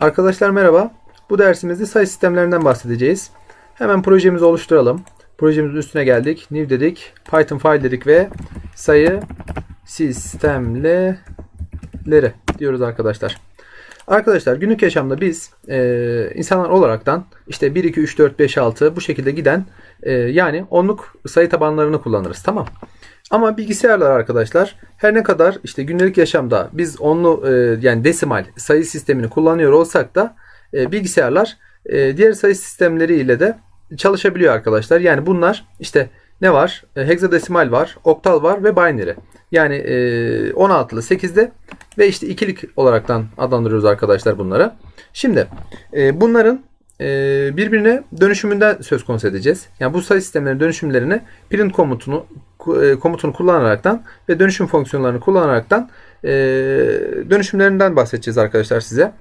Arkadaşlar merhaba. Bu dersimizde sayı sistemlerinden bahsedeceğiz. Hemen projemizi oluşturalım. Projemizin üstüne geldik. New dedik. Python file dedik ve sayı sistemleri diyoruz arkadaşlar. Arkadaşlar günlük yaşamda biz e, insanlar olaraktan işte 1, 2, 3, 4, 5, 6 bu şekilde giden e, yani onluk sayı tabanlarını kullanırız. Tamam. Ama bilgisayarlar arkadaşlar her ne kadar işte günlük yaşamda biz onlu e, yani desimal sayı sistemini kullanıyor olsak da e, bilgisayarlar e, diğer sayı sistemleri ile de çalışabiliyor arkadaşlar. Yani bunlar işte ne var? E, hexadesimal var, oktal var ve binary. Yani e, 16'lı 8'de ve işte ikilik olaraktan adlandırıyoruz arkadaşlar bunları. Şimdi bunların birbirine dönüşümünden söz konusu edeceğiz. Yani bu sayı sistemlerinin dönüşümlerini print komutunu e, komutunu kullanaraktan ve dönüşüm fonksiyonlarını kullanaraktan e, dönüşümlerinden bahsedeceğiz arkadaşlar size.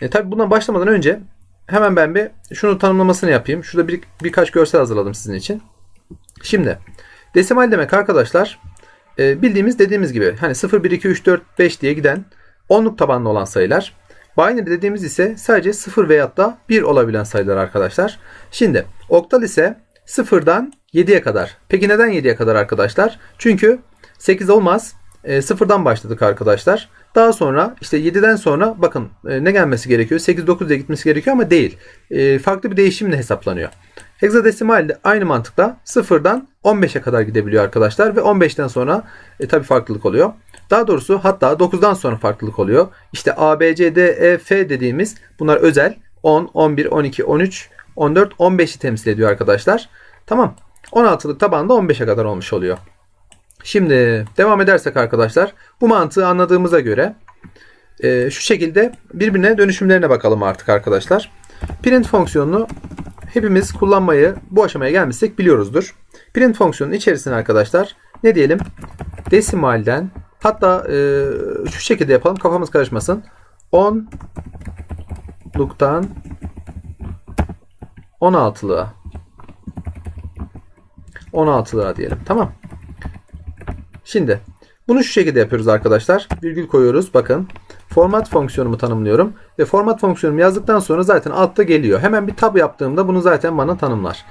E, tabii bundan başlamadan önce hemen ben bir şunu tanımlamasını yapayım. Şurada bir, birkaç görsel hazırladım sizin için. Şimdi desimal demek arkadaşlar e, bildiğimiz dediğimiz gibi hani 0, 1, 2, 3, 4, 5 diye giden onluk tabanlı olan sayılar. Binary dediğimiz ise sadece 0 veyahut da 1 olabilen sayılar arkadaşlar. Şimdi oktal ise 0'dan 7'ye kadar. Peki neden 7'ye kadar arkadaşlar? Çünkü 8 olmaz. E, sıfırdan başladık arkadaşlar. Daha sonra işte 7'den sonra bakın e, ne gelmesi gerekiyor? 8, 9 diye gitmesi gerekiyor ama değil. E, farklı bir değişimle hesaplanıyor. Hexadesimal de aynı mantıkla sıfırdan 15'e kadar gidebiliyor arkadaşlar ve 15'ten sonra e, tabi farklılık oluyor. Daha doğrusu hatta 9'dan sonra farklılık oluyor. İşte A, B, C, D, E, F dediğimiz bunlar özel 10, 11, 12, 13, 14, 15'i temsil ediyor arkadaşlar. Tamam. 16'lık tabanda 15'e kadar olmuş oluyor. Şimdi devam edersek arkadaşlar bu mantığı anladığımıza göre e, şu şekilde birbirine dönüşümlerine bakalım artık arkadaşlar. Print fonksiyonunu hepimiz kullanmayı bu aşamaya gelmişsek biliyoruzdur. Print fonksiyonunun içerisine arkadaşlar ne diyelim desimalden hatta e, şu şekilde yapalım kafamız karışmasın. 10'luktan 16'lığa 16'lığa diyelim. Tamam. Şimdi bunu şu şekilde yapıyoruz arkadaşlar. Virgül koyuyoruz. Bakın. Format fonksiyonumu tanımlıyorum. Ve format fonksiyonumu yazdıktan sonra zaten altta geliyor. Hemen bir tab yaptığımda bunu zaten bana tanımlar.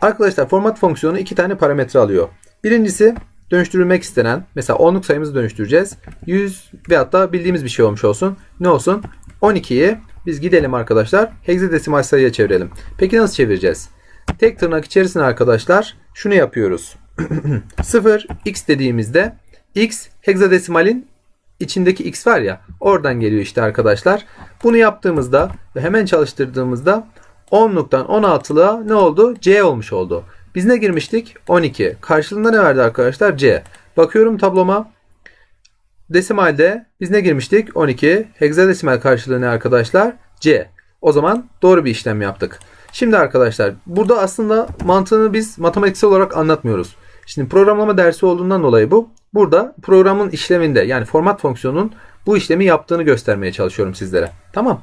Arkadaşlar format fonksiyonu iki tane parametre alıyor. Birincisi dönüştürülmek istenen mesela onluk sayımızı dönüştüreceğiz. 100 ve hatta bildiğimiz bir şey olmuş olsun. Ne olsun? 12'yi biz gidelim arkadaşlar hexadesimal sayıya çevirelim. Peki nasıl çevireceğiz? Tek tırnak içerisine arkadaşlar şunu yapıyoruz. 0 x dediğimizde x hexadesimalin içindeki x var ya oradan geliyor işte arkadaşlar. Bunu yaptığımızda ve hemen çalıştırdığımızda 10'luktan 16'lığa ne oldu? C olmuş oldu. Biz ne girmiştik? 12. Karşılığında ne verdi arkadaşlar? C. Bakıyorum tabloma. Desimalde biz ne girmiştik? 12. Hexadesimal karşılığı ne arkadaşlar? C. O zaman doğru bir işlem yaptık. Şimdi arkadaşlar burada aslında mantığını biz matematiksel olarak anlatmıyoruz. Şimdi programlama dersi olduğundan dolayı bu. Burada programın işleminde yani format fonksiyonunun bu işlemi yaptığını göstermeye çalışıyorum sizlere. Tamam.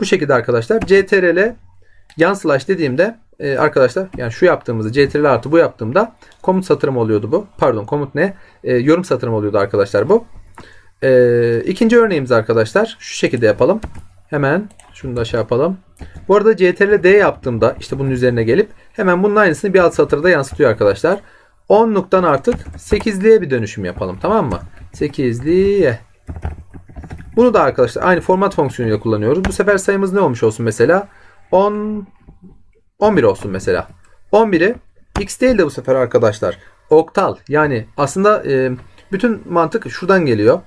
Bu şekilde arkadaşlar CTRL yan slash dediğimde e, arkadaşlar yani şu yaptığımızda CTRL artı bu yaptığımda komut satırım oluyordu bu. Pardon komut ne? E, yorum satırım oluyordu arkadaşlar bu. E, ikinci örneğimiz arkadaşlar şu şekilde yapalım. Hemen şunu da aşağı yapalım. Bu arada CTRL D yaptığımda işte bunun üzerine gelip hemen bunun aynısını bir alt satırda yansıtıyor arkadaşlar. 10'luktan artık 8'liğe bir dönüşüm yapalım tamam mı? 8'liğe. Bunu da arkadaşlar aynı format fonksiyonuyla kullanıyoruz. Bu sefer sayımız ne olmuş olsun mesela? 10 11 olsun mesela. 11'i x değil de bu sefer arkadaşlar oktal yani aslında e, bütün mantık şuradan geliyor.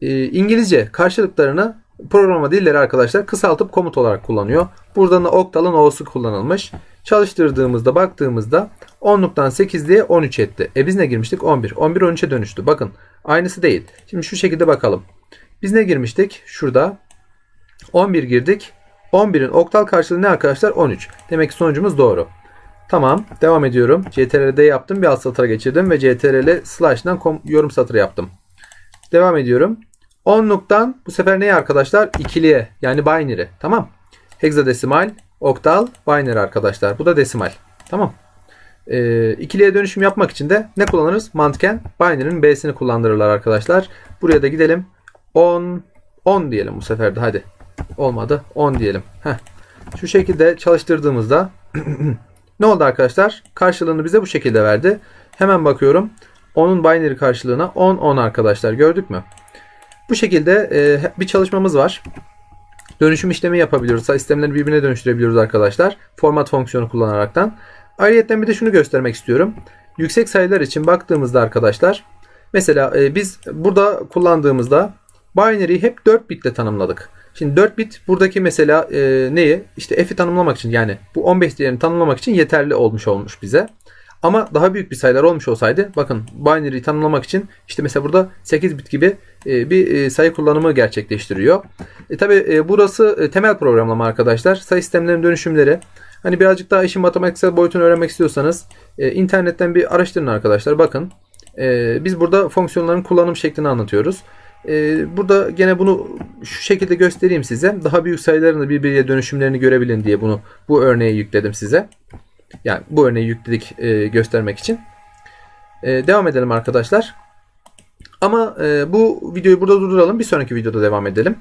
E, İngilizce karşılıklarını programa dilleri arkadaşlar kısaltıp komut olarak kullanıyor. Buradan da oktalın o'su kullanılmış. Çalıştırdığımızda baktığımızda 10'luktan 8'liğe 13 etti. E biz ne girmiştik? 11. 11 13'e dönüştü. Bakın aynısı değil. Şimdi şu şekilde bakalım. Biz ne girmiştik? Şurada 11 girdik. 11'in oktal karşılığı ne arkadaşlar? 13. Demek ki sonucumuz doğru. Tamam. Devam ediyorum. CTRL'de yaptım. Bir alt satıra geçirdim ve CTRL slash'dan yorum satırı yaptım. Devam ediyorum. 10'luktan bu sefer neye arkadaşlar? İkiliye yani binary. Tamam. Hexadesimal, oktal, binary arkadaşlar. Bu da desimal. Tamam. E, ikiliye dönüşüm yapmak için de ne kullanırız? Mantıken binary'nin B'sini kullandırırlar arkadaşlar. Buraya da gidelim. 10 10 diyelim bu sefer de hadi. olmadı 10 diyelim. Heh. Şu şekilde çalıştırdığımızda ne oldu arkadaşlar? Karşılığını bize bu şekilde verdi. Hemen bakıyorum. 10'un binary karşılığına 10 10 arkadaşlar gördük mü? Bu şekilde e, bir çalışmamız var. Dönüşüm işlemi yapabiliyoruz. Sayı sistemlerini birbirine dönüştürebiliyoruz arkadaşlar. Format fonksiyonu kullanaraktan. Ayrıca bir de şunu göstermek istiyorum. Yüksek sayılar için baktığımızda arkadaşlar mesela e, biz burada kullandığımızda binary'yi hep 4 bitle tanımladık. Şimdi 4 bit buradaki mesela e, neyi? İşte f'i tanımlamak için yani bu 15 değerini tanımlamak için yeterli olmuş olmuş bize. Ama daha büyük bir sayılar olmuş olsaydı bakın binary'yi tanımlamak için işte mesela burada 8 bit gibi e, bir e, sayı kullanımı gerçekleştiriyor. E, Tabi e, burası temel programlama arkadaşlar. Sayı sistemlerinin dönüşümleri. Hani birazcık daha işin matematiksel boyutunu öğrenmek istiyorsanız internetten bir araştırın arkadaşlar. Bakın biz burada fonksiyonların kullanım şeklini anlatıyoruz. Burada gene bunu şu şekilde göstereyim size. Daha büyük sayıların da birbiriyle dönüşümlerini görebilin diye bunu bu örneği yükledim size. Yani bu örneği yükledik e, göstermek için. E, devam edelim arkadaşlar. Ama e, bu videoyu burada durduralım. Bir sonraki videoda devam edelim.